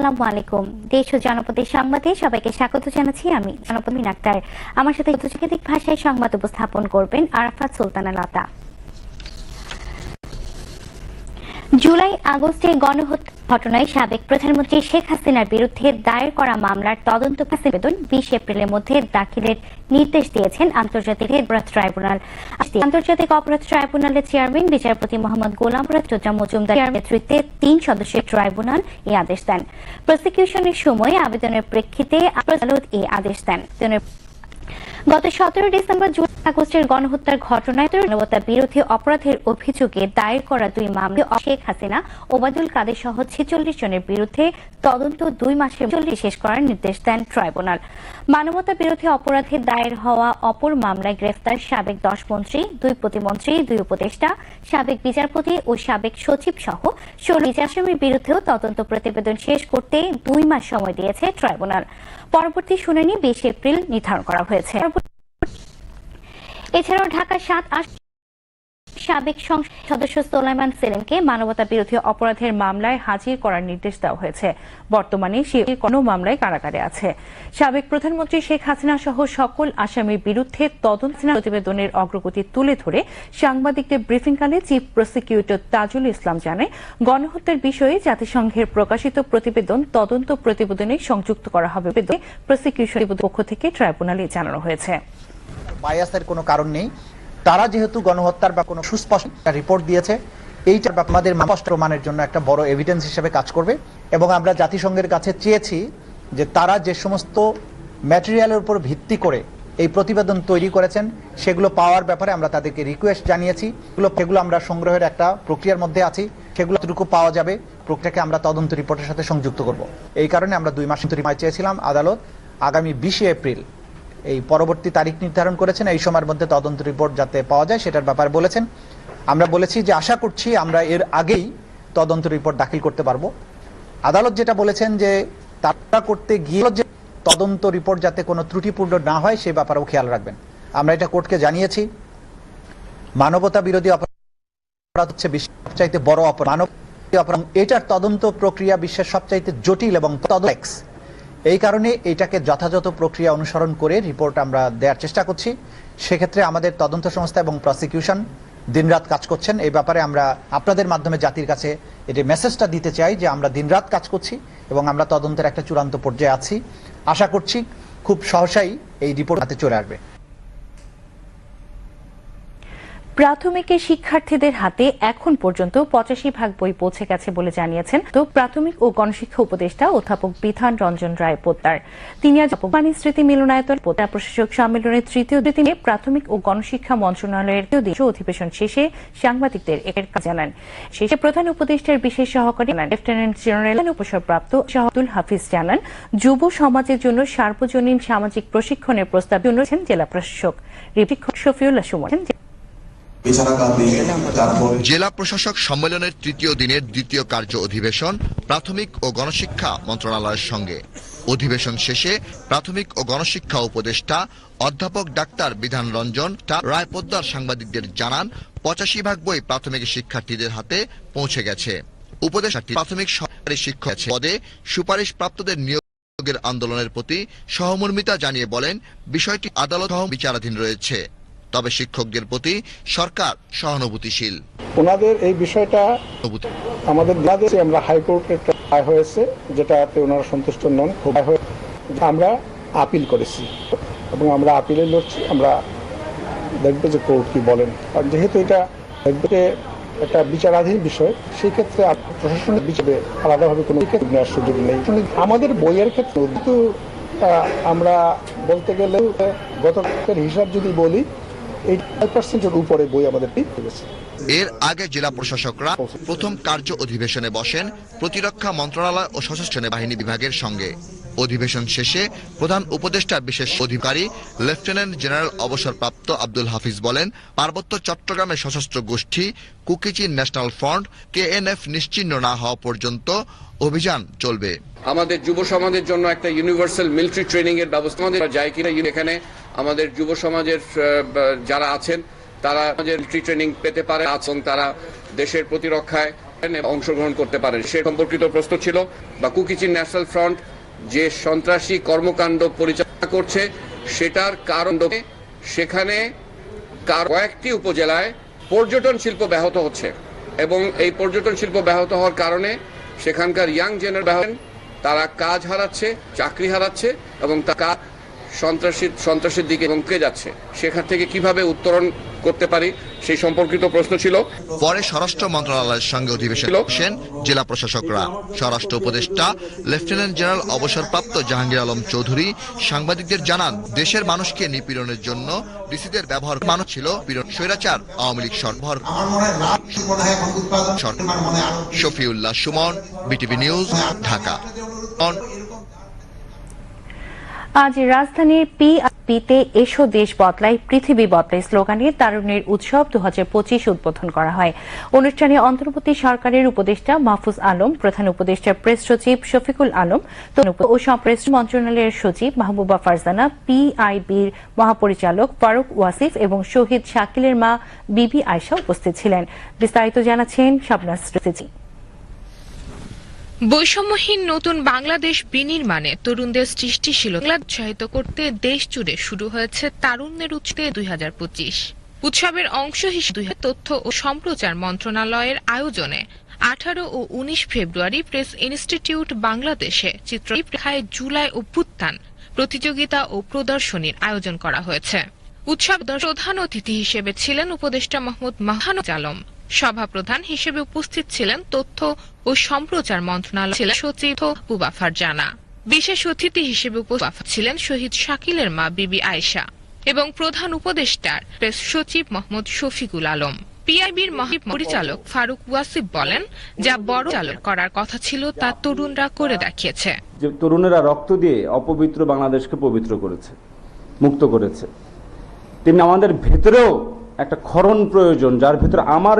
আসসালামু আলাইকুম। দেশ ও জনপদের সংবাদে সবাইকে স্বাগত জানাচ্ছি আমি জনপদ আক্তার আমার সাথে ভাষায় সংবাদ উপস্থাপন করবেন আরাফাত সুলতানা লতা। জুলাই আগস্টে গণহত্যা ঘটনায় সাবেক প্রধানমন্ত্রী শেখ হাসিনার বিরুদ্ধে দায়ের করা মামলার তদন্ত প্রতিবেদন বিশ এপ্রিলের মধ্যে দাখিলের নির্দেশ দিয়েছেন আন্তর্জাতিক অপরাধ ট্রাইব্যুনাল। আন্তর্জাতিক অপরাধ ট্রাইব্যুনালের চেয়ারম্যান, বিচারপতি মোহাম্মদ গোলাম চোদ্দা মজুমদার নেতৃত্বে তিন সদস্যের ট্রাইব্যুনাল এই আদেশ দেন। প্রসিকিউশনের সময় আবেদনের প্রেক্ষিতে আদালত এই আদেশ দেন। গত সতেরো ডিসেম্বর জুলাই আগস্টের গণহত্যার ঘটনায় মানবতা বিরোধী অপরাধের অভিযোগে দায়ের করা দুই মামলা শেখ হাসিনা, ওবায়দুল কাদের সহ ছেচল্লিশ জনের বিরুদ্ধে তদন্ত দুই মাসের চল্লিশ শেষ করার নির্দেশ দেন ট্রাইব্যুনাল। মানবতা বিরোধী অপরাধে দায়ের হওয়া অপর মামলায় গ্রেফতার সাবেক দশ মন্ত্রী, দুই প্রতিমন্ত্রী, দুই উপদেষ্টা, সাবেক বিচারপতি ও সাবেক সচিব সহ ষোলো বিচারসমির বিরুদ্ধেও তদন্ত প্রতিবেদন শেষ করতে দুই মাস সময় দিয়েছে ট্রাইব্যুনাল। পরবর্তী শুনানি বিশ এপ্রিল নির্ধারণ করা হয়েছে। এছাড়াও ঢাকা সাত সাবেক সংসদ সদস্য সোলাইমান সেলিমকে মানবতা বিরোধী অপরাধের মামলায় হাজির করার নির্দেশ দেওয়া হয়েছে। বর্তমানে সে কোনো মামলায় কারাগারে আছে। সাবেক প্রধানমন্ত্রী শেখ হাসিনা সহ সকল আসামির বিরুদ্ধে তদন্ত প্রতিবেদনের অগ্রগতি তুলে ধরে সাংবাদিকদের ব্রিফিংকালে চিফ প্রসিকিউটর তাজুল ইসলাম জানায়, গণহত্যার বিষয়ে জাতিসংঘের প্রকাশিত প্রতিবেদন তদন্ত প্রতিবেদনে সংযুক্ত করা হবে প্রসিকিউশন পক্ষ থেকে ট্রাইব্যুনালে জানানো হয়েছে। বায়াসের কোনো কারণ নেই। তারা যেহেতু গণহত্যার বা কোনো সুস্পষ্ট রিপোর্ট দিয়েছে ব্যাপারে আমাদের স্পষ্ট প্রমাণের জন্য একটা বড় এভিডেন্স হিসেবে কাজ করবে। এবং আমরা জাতিসংঘের কাছে চেয়েছি যে তারা যে সমস্ত ম্যাটেরিয়ালের উপর ভিত্তি করে এই প্রতিবেদন তৈরি করেছেন, সেগুলো পাওয়ার ব্যাপারে আমরা তাদেরকে রিকোয়েস্ট জানিয়েছি। এগুলো সেগুলো আমরা সংগ্রহের একটা প্রক্রিয়ার মধ্যে আছি। সেগুলো যতটুকু পাওয়া যাবে, প্রক্রিয়াকে আমরা তদন্ত রিপোর্টের সাথে সংযুক্ত করব। এই কারণে আমরা দুই মাস চেয়েছিলাম আদালত আগামী বিশে এপ্রিল এই পরবর্তী তারিখ নির্ধারণ করেছেন, এই সময়ের মধ্যে তদন্ত রিপোর্ট যাতে পাওয়া যায় সেটার ব্যাপারে বলেছেন। আমরা বলেছি যে আশা করছি আমরা এর আগেই তদন্ত রিপোর্ট দাখিল করতে পারব। আদালত যেটা বলেছেন যে তারা করতে গিয়ে যে তদন্ত রিপোর্ট যাতে কোনো ত্রুটিপূর্ণ না হয় সে ব্যাপারেও খেয়াল রাখবেন। আমরা এটা কোর্টকে জানিয়েছি। মানবতা বিরোধী অপরাধ হচ্ছে বিশ্বের সবচাইতে বড় অপরাধ। মানব অপরাধ, এটার তদন্ত প্রক্রিয়া বিশ্বের সবচাইতে জটিল এবং তদক্স এই কারণে এটাকে যথাযথ প্রক্রিয়া অনুসরণ করে রিপোর্ট আমরা দেওয়ার চেষ্টা করছি। সেক্ষেত্রে আমাদের তদন্ত সংস্থা এবং প্রসিকিউশন দিনরাত কাজ করছেন। এই ব্যাপারে আমরা আপনাদের মাধ্যমে জাতির কাছে এটি মেসেজটা দিতে চাই যে আমরা দিনরাত কাজ করছি এবং আমরা তদন্তের একটা চূড়ান্ত পর্যায়ে আছি। আশা করছি খুব সহসাই এই রিপোর্ট হাতে চলে আসবে। প্রাথমিকের শিক্ষার্থীদের হাতে এখন পর্যন্ত পঁচাশি ভাগ বই পৌঁছে গেছে বলে জানিয়েছেন তো প্রাথমিক ও গণশিক্ষা উপদেষ্টা অধ্যাপক বিধান রঞ্জন রায় পোদ্দার। তিনি আজ অপমানী স্মৃতি মিলনায়তন পোদ্দার প্রশাসক সম্মেলনের তৃতীয় দিনে প্রাথমিক ও গণশিক্ষা মন্ত্রণালয়ের তৃতীয় অধিবেশন শেষে সাংবাদিকদের এর জানান। শেষে প্রধান উপদেষ্টার বিশেষ সহকারী লেফটেন্যান্ট জেনারেল অবসরপ্রাপ্ত শাহাদুল হাফিজ জানান, যুব সমাজের জন্য সার্বজনীন সামাজিক প্রশিক্ষণের প্রস্তাব অনুচ্ছেন জেলা প্রশাসক। রিপিক শফিউল্লাহ সুমন। জেলা প্রশাসক সম্মেলনের তৃতীয় দিনের দ্বিতীয় কার্য অধিবেশন প্রাথমিক ও গণশিক্ষা মন্ত্রণালয়ের সঙ্গে। অধিবেশন শেষে প্রাথমিক ও গণশিক্ষা উপদেষ্টা অধ্যাপক ডাক্তার বিধান রঞ্জন রায় পোদ্দার সাংবাদিকদের জানান, পঁচাশি ভাগ বই প্রাথমিক শিক্ষার্থীদের হাতে পৌঁছে গেছে। উপদেষ্টাটি প্রাথমিক সরকারি শিক্ষক পদে সুপারিশ প্রাপ্তদের নিয়োগের আন্দোলনের প্রতি সহমর্মিতা জানিয়ে বলেন, বিষয়টি আদালত বিচারাধীন রয়েছে। তবে শিক্ষকদের প্রতি সরকার সহানুভূতিশীল। ওনাদের এই বিষয়টা আমাদের বাংলাদেশে আমরা হাইকোর্টের একটা রায় হয়েছে যেটাতে ওনারা সন্তুষ্ট নন খুব আমরা আপিল করেছি এবং আমরা আপিলে লড়ছি আমরা দেখব যে কোর্ট কি বলেন। আর যেহেতু এটা দেখবে একটা বিচারাধীন বিষয় সেই ক্ষেত্রে প্রশাসনিক বিচারে আলাদাভাবে কোনো নেওয়ার সুযোগ নেই। আমাদের বইয়ের ক্ষেত্রে কিন্তু আমরা বলতে গেলে গত হিসাব যদি বলি এর আগে জেলা প্রশাসকরা প্রথম কার্য অধিবেশনে বসেন প্রতিরক্ষা মন্ত্রণালয় ও সশস্ত্র বাহিনী বিভাগের সঙ্গে। অধিবেশন শেষে প্রধান উপদেষ্টা বিশেষ অধিকারী লেফটেন্যান্ট জেনারেল অবসরপ্রাপ্ত আব্দুল হাফিজ বলেন, পার্বত্য চট্টগ্রামের সশস্ত্র গোষ্ঠী, কুকিচি ন্যাশনাল ফ্রন্ট, কেএনএফ নিশ্চিহ্ন না হওয়া পর্যন্ত অভিযান চলবে। আমাদের যুব সমাজের জন্য একটা ইউনিভার্সাল মিলিটারি ট্রেনিং এর ব্যবস্থা আমাদের যায় কিনা এখানে আমাদের যুব সমাজের যারা আছেন, তারা মিলিটারি ট্রেনিং পেতে পারে এবং তারা দেশের প্রতিরক্ষায় অংশগ্রহণ করতে পারেন। সে সম্পর্কিত প্রশ্ন ছিল, বা কুকিচিন ন্যাশনাল ফ্রন্ট যে সন্ত্রাসী কর্মকাণ্ড পরিচালনা করছে, সেটার কারণ সেখানে কয়েকটি উপজেলায় পর্যটন শিল্প ব্যাহত হচ্ছে এবং এই পর্যটন শিল্প ব্যাহত হওয়ার কারণে সেখানকার ইয়াং জেনার ব্যাহত তারা কাজ হারাচ্ছে, চাকরি হারাচ্ছে এবং তা সন্ত্রাসী সন্ত্রাসের দিকে এমকে যাচ্ছে। সেখান থেকে কীভাবে উত্তরণ করতে পারি সেই সম্পর্কিত প্রশ্ন ছিল। পরে স্বরাষ্ট্র মন্ত্রণালয়ের সঙ্গে অধিবেশনে বসেন জেলা প্রশাসকরা। স্বরাষ্ট্র উপদেষ্টা লেফটেন্যান্ট জেনারেল অবসরপ্রাপ্ত জাহাঙ্গীর আলম চৌধুরী সাংবাদিকদের জানান দেশের মানুষকে নিপীড়নের জন্য ডিসিদের ব্যবহার মানুষ ছিল স্বৈরাচার আওয়ামী লীগ আরও শফিউল্লাহ সুমন বিটিভি নিউজ ঢাকা। অন আজ রাজধানীর পিতে এসো দেশ বদলাই পৃথিবী বদলাই স্লোগানে তারুণ্যের উৎসব দু হাজার পঁচিশ উদ্বোধন করা হয়। অনুষ্ঠানে অন্তর্বর্তী সরকারের উপদেষ্টা মাহফুজ আলম, প্রধান উপদেষ্টা প্রেস সচিব শফিকুল আলম ও প্রেস মন্ত্রণালয়ের সচিব মাহবুবা ফারজানা, পিআইবির মহাপরিচালক ফারুক ওয়াসিফ এবং শহীদ শাকিলের মা বিবি আয়শা উপস্থিত ছিলেন। বিস্তারিত জানাচ্ছেন শাবনাজ বৈষম্যহীন নতুন বাংলাদেশ বিনির্মাণে তরুণদের সৃষ্টিশীল উৎসাহিত করতে দেশ জুড়ে শুরু হয়েছে তারুণ্যের উৎসবে দুই উৎসবের অংশ হিসেবে তথ্য ও সম্প্রচার মন্ত্রণালয়ের আয়োজনে আঠারো ও উনিশ ফেব্রুয়ারি প্রেস ইনস্টিটিউট বাংলাদেশে চিত্রলেখায় জুলাই অভ্যুত্থান, প্রতিযোগিতা ও প্রদর্শনীর আয়োজন করা হয়েছে। উৎসব প্রধান অতিথি হিসেবে ছিলেন উপদেষ্টা মোহাম্মদ মাহানুজ আলম। সভাপ্রধান হিসেবে উপস্থিত ছিলেন তথ্য ও সম্প্রচার মন্ত্রণালয় ছিলেন সচিব বুবা ফারজানা বিশেষ অতিথি হিসেবে উপস্থিত ছিলেন শহীদ শাকিলের মা বিবি আয়েশা এবং প্রধান উপদেষ্টার প্রেস সচিব মোহাম্মদ শফিকুল আলম। পিআইবির পরিচালক ফারুক ওয়াসিফ বলেন, যা বড় চালক করার কথা ছিল তা তরুণরা করে দেখিয়েছে। যে তরুণেরা রক্ত দিয়ে অপবিত্র বাংলাদেশকে পবিত্র করেছে, মুক্ত করেছে। তেমনি আমাদের ভেতরেও একটা ক্ষরণ প্রয়োজন, যার ভেতরে আমার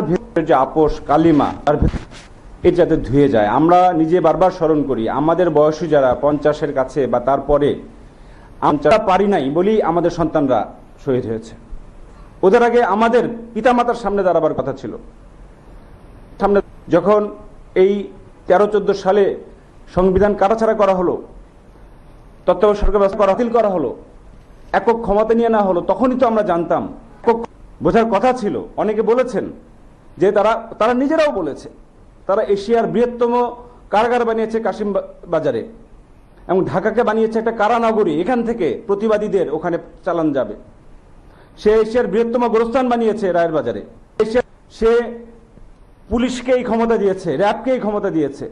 যে আপোষ, কালিমা, তার যাতে ধুয়ে যায়। আমরা নিজে বারবার স্মরণ করি, আমাদের বয়সী যারা পঞ্চাশের কাছে বা তারপরে, আমরা পারি নাই বলেই আমাদের সন্তানরা শহীদ হয়েছে। ওদের আগে আমাদের পিতামাতার সামনে দাঁড়াবার কথা ছিল। সামনে যখন এই তেরো চোদ্দ সালে সংবিধান কাটাছাড়া করা হলো, তত্ত্বাবধায়ক সরকার ব্যবস্থা বাতিল করা হলো, একক ক্ষমতা নিয়ে না হলো, তখনই তো আমরা জানতাম বোঝার কথা ছিল। অনেকে বলেছেন যে তারা তারা নিজেরাও বলেছে, তারা এশিয়ার বৃহত্তম কারাগার বানিয়েছে কাশিম বাজারে এবং ঢাকাকে বানিয়েছে একটা কারানগরী, এখান থেকে প্রতিবাদীদের ওখানে চালান যাবে। সে এশিয়ার বৃহত্তম গোরস্থান বানিয়েছে রায়ের বাজারে। সে পুলিশকে এই ক্ষমতা দিয়েছে র্যাবকে এই ক্ষমতা দিয়েছে।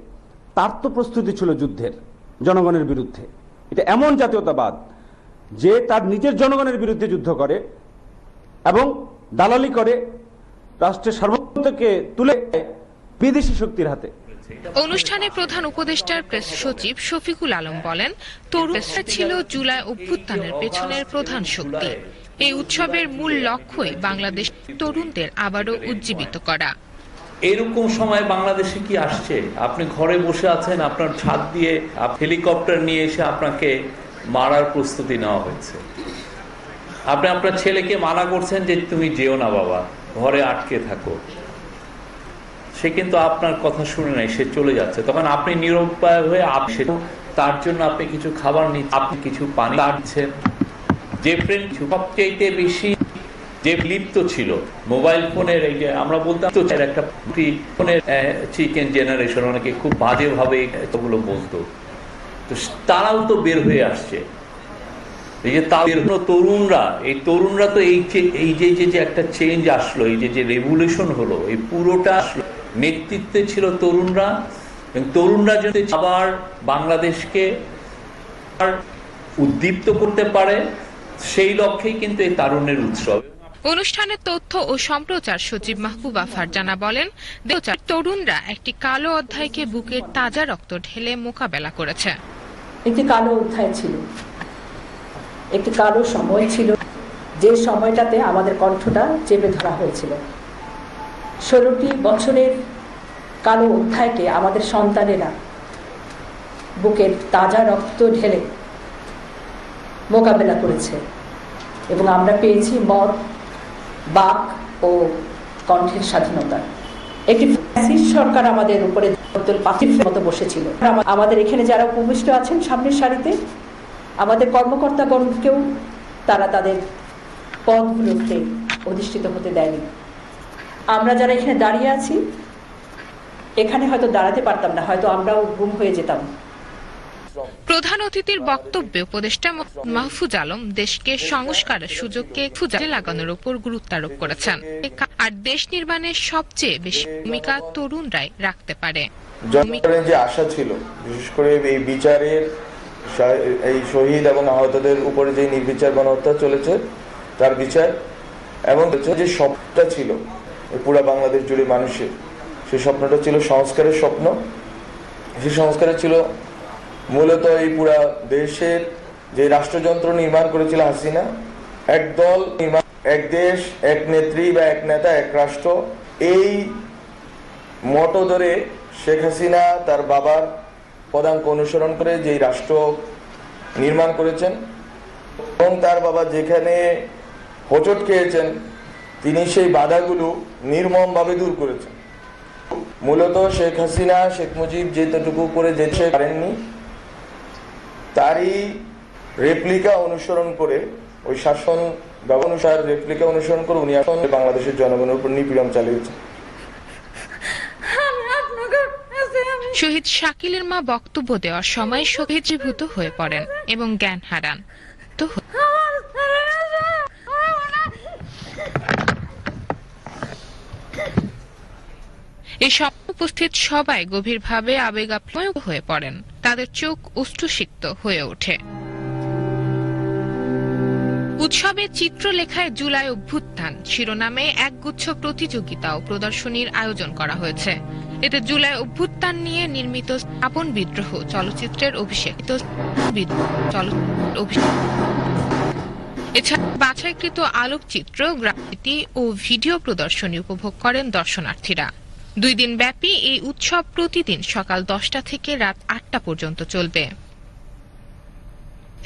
তার তো প্রস্তুতি ছিল যুদ্ধের, জনগণের বিরুদ্ধে। এটা এমন জাতীয়তাবাদ যে তার নিজের জনগণের বিরুদ্ধে যুদ্ধ করে এবং দালালি করে রাষ্ট্রের সার্বভৌমত্বকে তুলে বিদেশি শক্তির হাতে। অনুষ্ঠানে প্রধান উপদেষ্টার প্রেস সচিব শফিকুল আলম বলেন তরুণ ছিল জুলাই অভ্যুত্থানের পেছনের প্রধান শক্তি। এই উৎসবের মূল লক্ষ্যই বাংলাদেশ তরুণদের আবারও উজ্জীবিত করা। এরকম সময় বাংলাদেশে কি আসছে? আপনি ঘরে বসে আছেন আপনার ছাদ দিয়ে হেলিকপ্টার নিয়ে এসে আপনাকে মারার প্রস্তুতি নেওয়া হয়েছে। আপনি আপনার ছেলেকে মানা করছেন যে তুমি যেও না বাবা। ঘরে আটকে থাকো। সে কিন্তু আপনার কথা শুনে নাই, সে চলে যাচ্ছে। তখন আপনি নিরুপায় হয়ে আপ- সে- তার জন্য আপনি কিছু খাবার নিচ্ছেন, আপনি কিছু পানি দিচ্ছেন যে ফ্রেন্ড সবচেয়ে বেশি যে লিপ্ত ছিল, মোবাইল ফোনের এই যে আমরা বলতাম তো একটা ফোনের চিকেন জেনারেশন অনেকে খুব বাজেভাবে এগুলো বলতো। তো তারাও তো বের হয়ে আসছে। এই যে তা বের হলো তরুণরা এই তরুণরা তো এই যে এই যে যে একটা চেঞ্জ আসলো এই যে যে রেভুলেশন হলো এই পুরোটা আসলো, নেতৃত্বে ছিল তরুণরা এবং তরুণরা যদি আবার বাংলাদেশকে উদ্দীপ্ত করতে পারে সেই লক্ষ্যেই কিন্তু এই তারুণ্যের উৎসব। অনুষ্ঠানে তথ্য ও সম্প্রচার সচিব মাহবুবা ফারজানা বলেন তরুণরা একটি কালো অধ্যায়কে বুকের তাজা রক্ত ঢেলে মোকাবেলা করেছে। একটি কালো অধ্যায় ছিল। একটি কালো সময় ছিল। যে সময়টাতে আমাদের কণ্ঠটা চেপে ধরা হয়েছিল। ষোলোটি বছরের কালো অধ্যায়কে আমাদের সন্তানেরা বুকের তাজা রক্ত ঢেলে মোকাবেলা করেছে এবং আমরা পেয়েছি মত বাক ও কণ্ঠের স্বাধীনতা। একটি ফ্যাসিস্ট সরকার আমাদের উপরে পাখির মতো বসেছিল। আমাদের এখানে যারা উপবিষ্ট আছেন, সামনের সারিতে আমাদের কর্মকর্তাগণকেও তারা তাদের পদগুলোতে অধিষ্ঠিত হতে দেয়নি। আমরা যারা এখানে দাঁড়িয়ে আছি এখানে হয়তো দাঁড়াতে পারতাম না হয়তো আমরাও গুম হয়ে যেতাম। প্রধান অতিথির বক্তব্যে উপদেষ্টা মাহফুজ আলম দেশকে সংস্কারের সুযোগকে খুঁজে লাগানোর উপর গুরুত্ব আরোপ করেছেন। আর দেশ নির্মাণের সবচেয়ে বেশি ভূমিকা তরুণরাই রাখতে পারে। যে আশা ছিল বিশেষ করে এই বিচারের এই শহীদ এবং আহতদের উপরে যে নির্বিচার গণহত্যা চলেছে, তার বিচার এবং যে স্বপ্নটা ছিল পুরা বাংলাদেশ জুড়ে মানুষের। সেই স্বপ্নটা ছিল সংস্কারের স্বপ্ন। সেই সংস্কারের ছিল মূলত এই পুরা দেশের যে রাষ্ট্রযন্ত্র নির্মাণ করেছিল হাসিনা, এক দল এক দেশ, এক নেত্রী বা এক নেতা, এক রাষ্ট্র, এই মতো ধরে শেখ হাসিনা, তার বাবার পদাঙ্ক অনুসরণ করে যেই রাষ্ট্র নির্মাণ করেছেন এবং তার বাবা যেখানে হোঁচট খেয়েছেন, তিনি সেই বাধাগুলো নির্মমভাবে দূর করেছেন। মূলত শেখ হাসিনা, শেখ মুজিব যেতটুকু করে যেতে পারেননি, তারই রেপ্লিকা অনুসরণ করে, ওই শাসন ব্যবসার রেপ্লিকা অনুসরণ করে উনি এখন বাংলাদেশের জনগণের উপর নিপীড়ন চালিয়েছেন। শহীদ শাকিলের মা বক্তব্য দেওয়ার সময় শহীদীভূত হয়ে পড়েন এবং জ্ঞান হারান। তো এই সব উপস্থিত সবাই গভীরভাবে আবেগাপ্লুত হয়ে পড়েন। তাদের চোখ অশ্রুসিক্ত হয়ে ওঠে। উৎসবের চিত্রলেখায় জুলাই অভ্যুত্থান, শিরোনামে একগুচ্ছ প্রতিযোগিতা ও প্রদর্শনীর আয়োজন করা হয়েছে। এতে জুলাই অভ্যুত্থান নিয়ে নির্মিত আপন বিদ্রোহ চলচ্চিত্রের অভিষেক। এছাড়া বাছাইকৃত আলোকচিত্র, গ্রাফিতি ও ভিডিও প্রদর্শনী উপভোগ করেন দর্শনার্থীরা। দুই দিন ব্যাপী এই উৎসব প্রতিদিন সকাল দশটা থেকে রাত আটটা পর্যন্ত চলবে।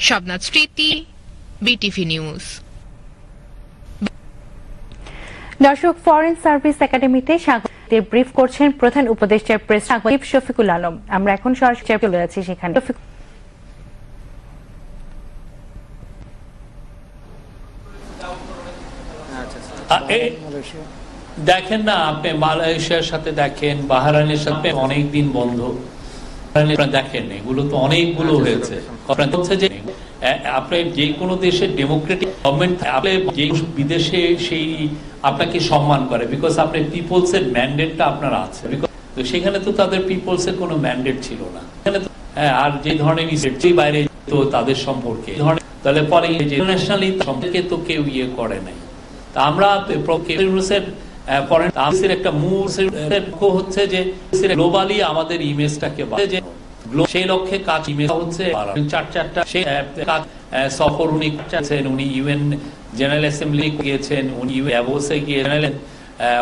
Shabnath Smriti, BTV news. দর্শক, ফরেন সার্ভিস একাডেমিতে স্বাগতের ব্রিফ করছেন প্রধান উপদেষ্টার প্রেস সচিব শফিকুল আলম। আমরা এখন সরাসরি চলে যাচ্ছি সেখানে। দেখেন না, আপনি মালয়েশিয়ার সাথে দেখেন বাহারানের সাথে অনেক দিন বন্ধ দেখেন, এগুলো তো অনেকগুলো হয়েছে। যে আপনি যে কোনো দেশের ডেমোক্রেটিক গভর্নমেন্ট আপনি যে বিদেশে সেই আপনাকে সম্মান করে বিকজ আপনি পিপলস এর ম্যান্ডেটটা আপনার আছে। তো সেখানে তো তাদের পিপলস এর কোনো ম্যান্ডেট ছিল না। হ্যাঁ, আর যে ধরনের যে বাইরে তো তাদের সম্পর্কে তাহলে পরে ইন্টারন্যাশনালি সম্পর্কে তো কেউ ইয়ে করে নাই। তা আমরা একটা মূল হচ্ছে যে গ্লোবালি আমাদের ইমেজটাকে বাড়ানো। যে সেই লক্ষ্যে কাজ হচ্ছে চার চারটা সেই কাজ সফর উনি করছেন, উনি ইউএন জেনারেল অ্যাসেম্বলি গিয়েছেন, উনি অ্যাভোসে গিয়ে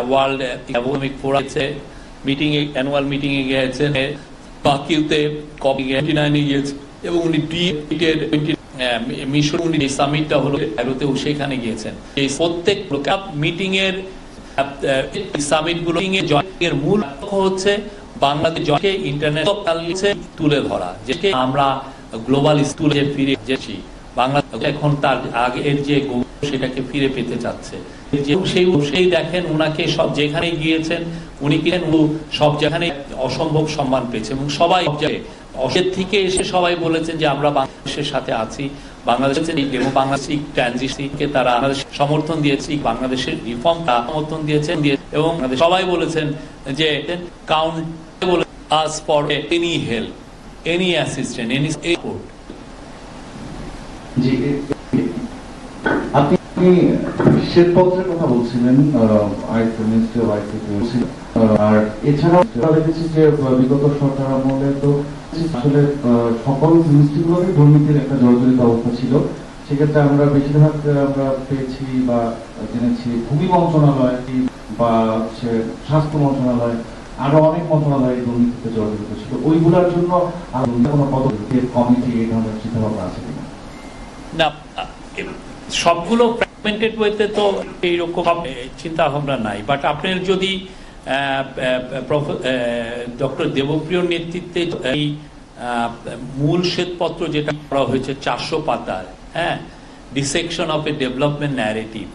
ওয়ার্ল্ড ইকোনমিক ফোরামে মিটিং এ অ্যানুয়াল মিটিং এ গিয়েছেন, বাকিতে কপি নাইনে গিয়েছেন, এবং উনি মিশন উনি সামিটটা হলো ক্যাইরোতেও সেখানে গিয়েছেন। এই প্রত্যেক মিটিং এর সামিটগুলো এর মূল লক্ষ্য হচ্ছে বাংলাদেশ তুলে ধরা আমরা গ্লোবাল স্কুলে ফিরে যেছি বাংলাদেশ এখন তার আগের যে সেটাকে ফিরে পেতে চাচ্ছে। সেই সেই দেখেন উনাকে সব যেখানে গিয়েছেন, উনি সব যেখানে অসম্ভব সম্মান পেয়েছে। এবং সবাই অসের থেকে এসে সবাই বলেছেন যে আমরা বাংলাদেশের সাথে আছি। বাংলাদেশের এই ডেমো বাংলাদেশিক ট্রানজিশনকে তারা সমর্থন দিয়েছি, বাংলাদেশের রিফর্ম সমর্থন দিয়েছেন দিয়ে এবং সবাই বলেছেন যে count for any help any assistant any support জি আপনি কথা বলছিলেন মিনিস্ট্রি আর দেখেছি যে বিগত সরকার আমলে তো আসলে সকল মিনিস্ট্রিগুলোতে দুর্নীতির একটা জর্জরিত অবস্থা ছিল। সেক্ষেত্রে আমরা বেশিরভাগ আমরা পেয়েছি বা জেনেছি ভূমি মন্ত্রণালয় বা হচ্ছে স্বাস্থ্য মন্ত্রণালয় আরও অনেক মন্ত্রণালয় দুর্নীতিতে জর্জরিত ছিল। ওইগুলোর জন্য কোনো পদক্ষেপ কমিটি এই ধরনের চিন্তাভাবনা আছে কিনা? না সবগুলো ফ্র্যাগমেন্টেড ওয়েতে তো এইরকম চিন্তা ভাবনা নাই। বাট আপনার যদি ডক্টর দেবপ্রিয়র নেতৃত্বে এই মূল শ্বেতপত্র যেটা করা হয়েছে চারশো পাতার হ্যাঁ dissection of a development narrative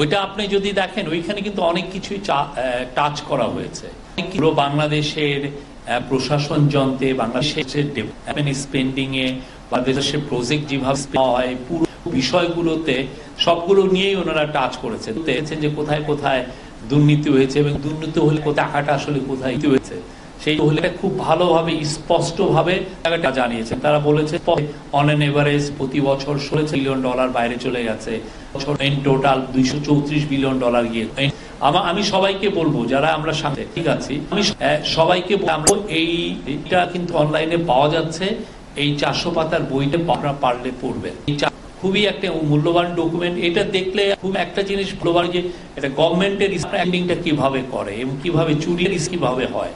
ওইটা আপনি যদি দেখেন, ওইখানে কিন্তু অনেক কিছুই টাচ করা হয়েছে। পুরো বাংলাদেশের প্রশাসন যন্ত্রে, বাংলাদেশের ডেভেলপমেন্ট স্পেন্ডিং এ, বাংলাদেশের প্রজেক্ট যেভাবে হয়, পুরো বিষয়গুলোতে সবগুলো নিয়েই ওনারা টাচ করেছেন। দেখেছেন যে কোথায় কোথায় দুর্নীতি হয়েছে এবং দুর্নীতি হলে টাকাটা আসলে কোথায় হয়েছে, সেই হলে খুব ভালোভাবে, স্পষ্টভাবে টাকাটা জানিয়েছেন। তারা বলেছে অন এন এভারেজ প্রতি বছর ষোলো বিলিয়ন ডলার বাইরে চলে গেছে। টোটাল দুইশো চৌত্রিশ বিলিয়ন ডলার গিয়ে আমা- আমি সবাইকে বলব, যারা আমরা সাথে, ঠিক আছি? আমি সবাইকে আমরা এই এটা কিন্তু অনলাইনে পাওয়া যাচ্ছে। এই চারশো পাতার বইটা আপনারা পারলে পড়বেন। খুবই একটা মূল্যবান ডকুমেন্ট এটা দেখলে খুব একটা জিনিস মূল্যবান যে এটা গভর্নমেন্টের স্ট্যান্ডিংটা কীভাবে করে এবং কীভাবে চুরির কীভাবে হয়।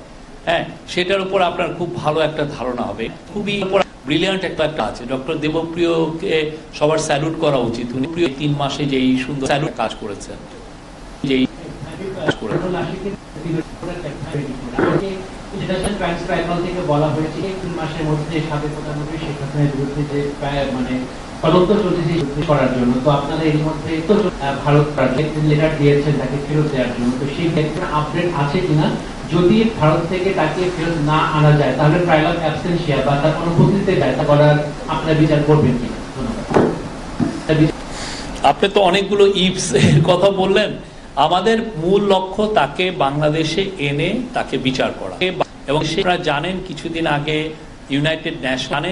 হ্যাঁ সেটার উপর আপনার খুব ভালো একটা ধারণা হবে। খুবই ব্রিলিয়ান্ট একটা একটা আছে। ডক্টর দেবপ্রিয়কে সবার স্যালুট করা উচিত। উনি প্রিয় তিন মাসে যে এই সুন্দর স্যালুট কাজ করেছেন। মানে তো যদি ভারত থেকে তাকে ফেরত না আনা যায়, তাহলে ট্রায়াল অ্যাবসেন্সিয়া বা তার অনুপস্থিতিতে করার বিচার করবেন আপনি তো অনেকগুলো ইপস কথা বললেন। আমাদের মূল লক্ষ্য তাকে বাংলাদেশে এনে তাকে বিচার করা। এবং সে জানেন কিছুদিন আগে ইউনাইটেড ন্যাশনাল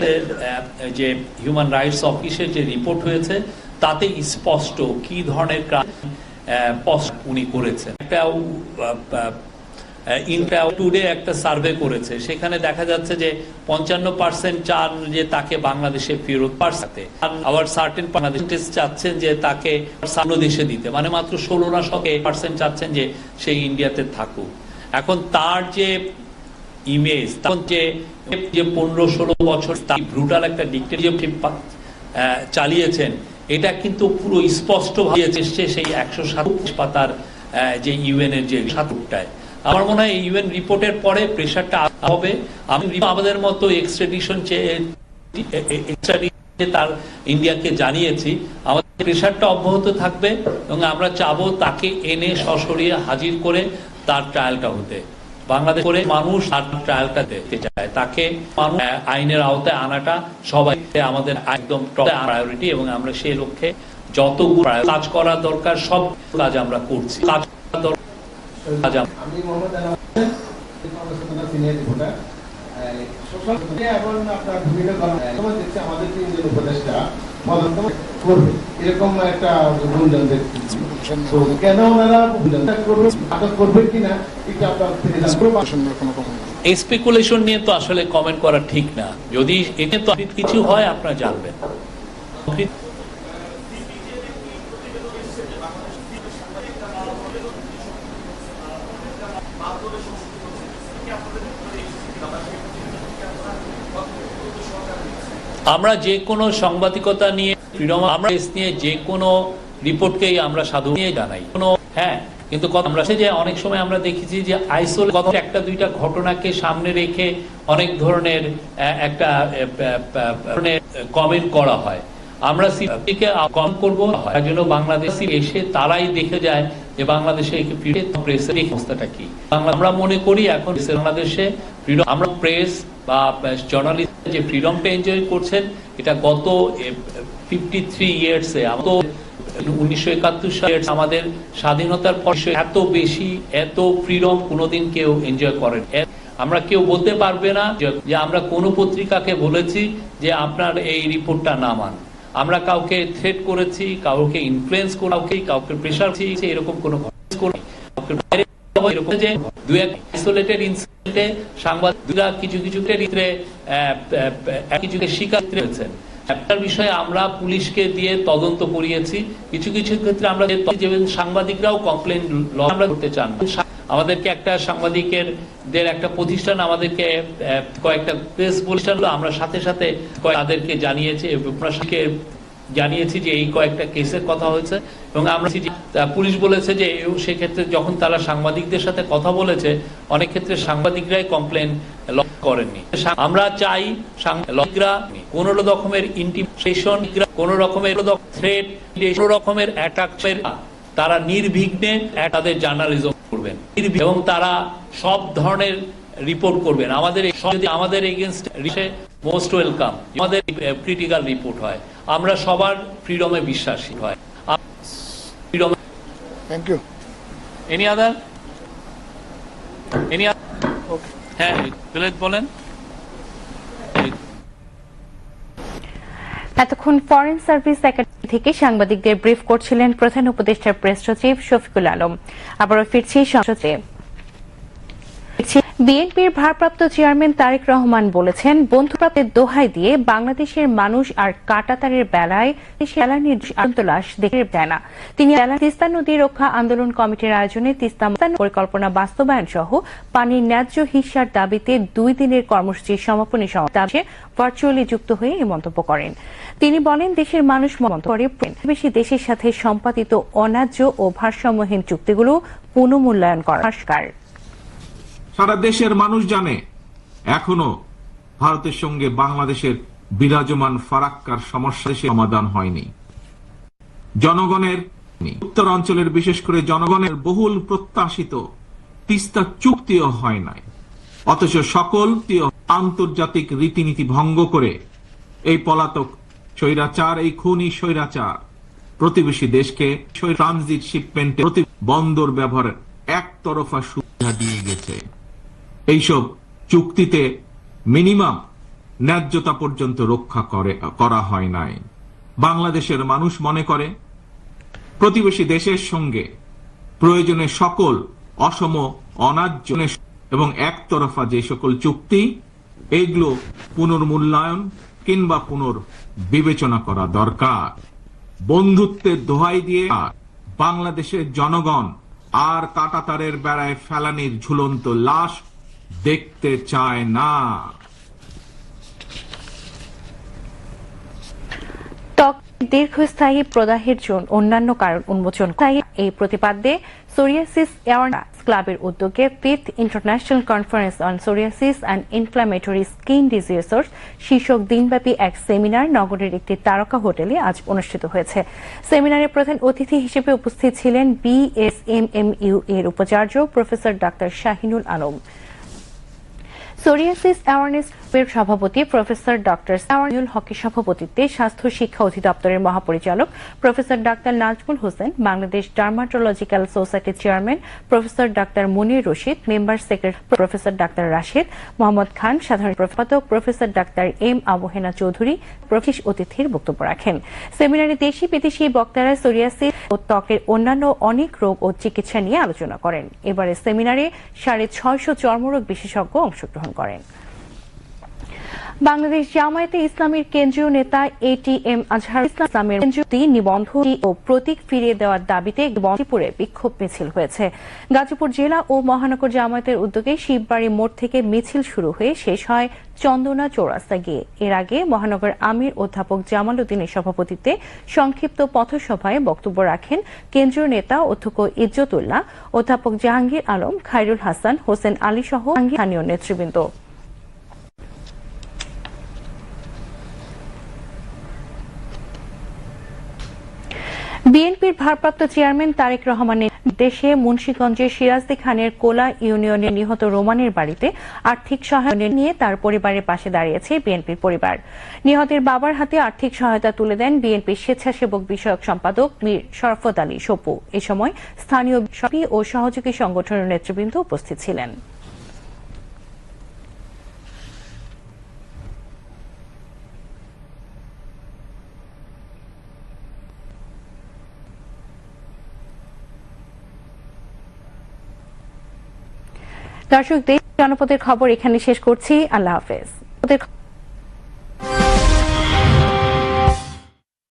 যে হিউম্যান রাইটস অফিসের যে রিপোর্ট হয়েছে, তাতে স্পষ্ট কি ধরনের উনি করেছেন। একটা ইন্ডিয়া টুডে একটা সার্ভে করেছে। সেখানে দেখা যাচ্ছে যে পঞ্চান্ন পার্সেন্ট চান যে তাকে বাংলাদেশে ফেরত পাঠাতে। আবার সার্টেন বাংলাদেশ চাচ্ছেন যে তাকে সামনে দেশে দিতে। মানে মাত্র ষোলো না শকে পার্সেন্ট চাচ্ছেন যে সে ইন্ডিয়াতে থাকুক। এখন তার যে ইমেজ তখন যে যে পনেরো ষোলো বছর তার ব্রুটাল একটা ডিক্টেটরশিপ চালিয়েছেন, এটা কিন্তু পুরো স্পষ্ট ভাবে এসছে সেই একশো সাত পাতার যে ইউএন এর যে সাতটায় আমার মনে হয় ইউএন রিপোর্টের পরে প্রেশারটা হবে। আমি আমাদের মতো এক্সট্রাডিশন তার ইন্ডিয়াকে জানিয়েছি, আমাদের প্রেশারটা অব্যাহত থাকবে এবং আমরা চাবো তাকে এনে সশরীরে হাজির করে তার ট্রায়ালটা হতে। বাংলাদেশ করে মানুষ তার ট্রায়ালটা দেখতে চায়। তাকে আইনের আওতায় আনাটা সবাই আমাদের একদম প্রায়োরিটি এবং আমরা সেই লক্ষ্যে যতগুলো কাজ করা দরকার, সব কাজ আমরা করছি। কাজ করা দরকার আমি মোহাম্মদ সিনিয়র রিপোর্টার। এরকম একটা কেন ওনারা আটক করবে কিনা এটা আপনার এই স্পেকুলেশন নিয়ে তো আসলে কমেন্ট করা ঠিক না। যদি এতে তো কিছু হয় আপনারা জানবেন। আমরা যে কোনো সাংবাদিকতা নিয়ে, ফ্রিডম আমরা নিয়ে যে কোনো রিপোর্টকেই আমরা সাধু নিয়ে জানাই। কোনো হ্যাঁ কিন্তু আমরা যে অনেক সময় আমরা দেখেছি যে আইসোল একটা দুইটা ঘটনাকে সামনে রেখে অনেক ধরনের একটা কমেন্ট করা হয়। আমরা সিপিকে কম করব। জন্য বাংলাদেশ এসে তারাই দেখে যায় যে বাংলাদেশে প্রেসের এই অবস্থাটা কি? আমরা মনে করি এখন বাংলাদেশে আমরা প্রেস বা জার্নালিস্ট যে ফ্রিডমটা এনজয় করছেন, এটা গত ফিফটি থ্রি উনিশশো আমাদের স্বাধীনতার পর এত বেশি, এত ফ্রিডম কোনোদিন কেউ এনজয় করেন। আমরা কেউ বলতে পারবে না যে- যে আমরা কোনো পত্রিকাকে বলেছি যে আপনার এই রিপোর্টটা নামান আমরা কাউকে থ্রেট করেছি, কাউকে ইনফ্লুয়েন্স কাউকে কাউকে প্রেশার কোনো বাইরে এরকম একটা বিষয়ে আমরা পুলিশকে দিয়ে তদন্ত করিয়েছি। কিছু কিছু ক্ষেত্রে আমরা সাংবাদিকরাও কমপ্লেন করতে চান। আমাদেরকে একটা সাংবাদিকের দের একটা প্রতিষ্ঠান, আমাদেরকে কয়েকটা প্রেস প্রতিষ্ঠান আমরা সাথে সাথে তাদেরকে জানিয়েছি, এবং জানিয়েছি যে এই কয়েকটা কেসের কথা হয়েছে, এবং আমরা পুলিশ বলেছে যে সেক্ষেত্রে যখন তারা সাংবাদিকদের সাথে কথা বলেছে, অনেক ক্ষেত্রে সাংবাদিকরাই কমপ্লেন করেননি। আমরা চাই সাংবাদিকরা কোন রকমের ইন্টিমিশন কোন রকমের থ্রেট কোন রকমের অ্যাটাকের তারা নির্বিঘ্নে তাদের জার্নালিজম করবেন। এবং তারা সব ধরনের রিপোর্ট করবেন। আমাদের যদি আমাদের এগেনস্ট মোস্ট ওয়েলকাম আমাদের ক্রিটিক্যাল রিপোর্ট হয়। আমরা সবার ফ্রিডমে বিশ্বাসী হয়। Freedom thank you any other any হ্যাঁ বলেন। এতক্ষণ ফরেন সার্ভিস একাডেমি থেকে সাংবাদিকদের ব্রিফ করছিলেন প্রধান উপদেষ্টার প্রেস সচিব শফিকুল আলম। আবারও ফিরছি সংসদে। বিএনপির ভারপ্রাপ্ত চেয়ারম্যান তারেক রহমান বলেছেন বন্ধুপ্রাপ্তের দোহাই দিয়ে বাংলাদেশের মানুষ আর কাটাতারের বেলায় না। তিনি তিস্তা নদী রক্ষা আন্দোলন কমিটির আয়োজনে তিস্তা পরিকল্পনা বাস্তবায়ন সহ পানির ন্যায্য হিস্যার দাবিতে দুই দিনের কর্মসূচির সমাপনী সমাবেশে ভার্চুয়ালি যুক্ত হয়ে এই মন্তব্য করেন। তিনি বলেন, দেশের মানুষ করে বেশি দেশের সাথে সম্পাদিত অন্যায্য ও ভারসাম্যহীন চুক্তিগুলো পুনঃমূল্যায়ন করা সারা দেশের মানুষ জানে, এখনও ভারতের সঙ্গে বাংলাদেশের বিরাজমান ফারাক্কার সমস্যা সমাধান হয়নি। জনগণের উত্তর অঞ্চলের বিশেষ করে জনগণের বহুল প্রত্যাশিত তিস্তা চুক্তিও হয় নাই। অথচ সকল আন্তর্জাতিক রীতিনীতি ভঙ্গ করে এই পলাতক স্বৈরাচার, এই খুনি স্বৈরাচার প্রতিবেশী দেশকে ট্রানজিট শিপমেন্টে বন্দর ব্যবহারের একতরফা এইসব চুক্তিতে মিনিমাম ন্যায্যতা পর্যন্ত রক্ষা করে, করা হয় নাই। বাংলাদেশের মানুষ মনে করে, প্রতিবেশী দেশের সঙ্গে প্রয়োজনে সকল অসম, অনার্য এবং একতরফা যে সকল চুক্তি এইগুলো পুনর্মূল্যায়ন কিংবা পুনর বিবেচনা করা দরকার। বন্ধুত্বের দোহাই দিয়ে বাংলাদেশের জনগণ আর কাটাতারের বেড়ায় ফেলানির ঝুলন্ত লাশ দেখতে চায় না। দীর্ঘস্থায়ী প্রদাহের জন্য অন্যান্য কারণ উন্মোচন এই প্রতিপাদ্যে সোরিয়াসিস অ্যাওয়ারনেস ক্লাবের উদ্যোগে fifth international conference on psoriasis and inflammatory skin diseases শীর্ষক দিনব্যাপী এক সেমিনার নগরের একটি তারকা হোটেলে আজ অনুষ্ঠিত হয়েছে। সেমিনারে প্রধান অতিথি হিসেবে উপস্থিত ছিলেন বিএসএমএমইউ এর উপাচার্য professor doctor Shahinul Alam. Psoriasis awareness এর সভাপতি প্রফেসর ডক্টর হকের সভাপতিত্বে স্বাস্থ্য শিক্ষা অধিদপ্তরের মহাপরিচালক professor doctor Nazmul Hossain, Bangladesh dermatological সোসাইটির chairman professor doctor Munir Rashid, member secretary professor doctor Rashed, Mohammad Khan, সাধারণ professor professor doctor M Abhena Chowdhury প্রফেস অতিথির বক্তব্য রাখেন। সেমিনারে দেশি বিদেশি বক্তারা সোরিয়াসিস ও ত্বকের অন্যান্য অনেক রোগ ও চিকিৎসা নিয়ে আলোচনা করেন। এবারে সেমিনারে সাড়ে ছয়শো চর্মরোগ বিশেষজ্ঞ অংশগ্রহণ করেন। বাংলাদেশ জামায়াতে ইসলামীর কেন্দ্রীয় নেতা এটিএম আজহার ইসলামের নিবন্ধন ও প্রতীক ফিরিয়ে দেওয়ার দাবিতে গাজীপুরে বিক্ষোভ মিছিল হয়েছে। গাজীপুর জেলা ও মহানগর জামায়াতের উদ্যোগে শিববাড়ি মোড় থেকে মিছিল শুরু হয়ে শেষ হয় চন্দনা চৌরাস্তা গিয়ে। এর আগে মহানগর আমির অধ্যাপক জামাল উদ্দিনের সভাপতিত্বে সংক্ষিপ্ত পথসভায় বক্তব্য রাখেন কেন্দ্রীয় নেতা অধ্যক্ষ ইজ্জতুল্লাহ, অধ্যাপক জাহাঙ্গীর আলম খাইরুল হাসান, হোসেন আলী সহ স্থানীয় নেতৃবৃন্দ। বিএনপির ভারপ্রাপ্ত চেয়ারম্যান তারেক রহমানের দেশে মুন্সীগঞ্জের সিরাজদি খানের কোলা ইউনিয়নে নিহত রোমানের বাড়িতে আর্থিক সহায়তা নিয়ে তার পরিবারের পাশে দাঁড়িয়েছে বিএনপির পরিবার। নিহতের বাবার হাতে আর্থিক সহায়তা তুলে দেন বিএনপির স্বেচ্ছাসেবক বিষয়ক সম্পাদক মীর শরফত আলী সপু। এ সময় স্থানীয় ও সহযোগী সংগঠনের নেতৃবৃন্দ উপস্থিত ছিলেন। দর্শক দেশ জনপদের খবর এখানে শেষ করছি। আল্লাহ হাফেজ।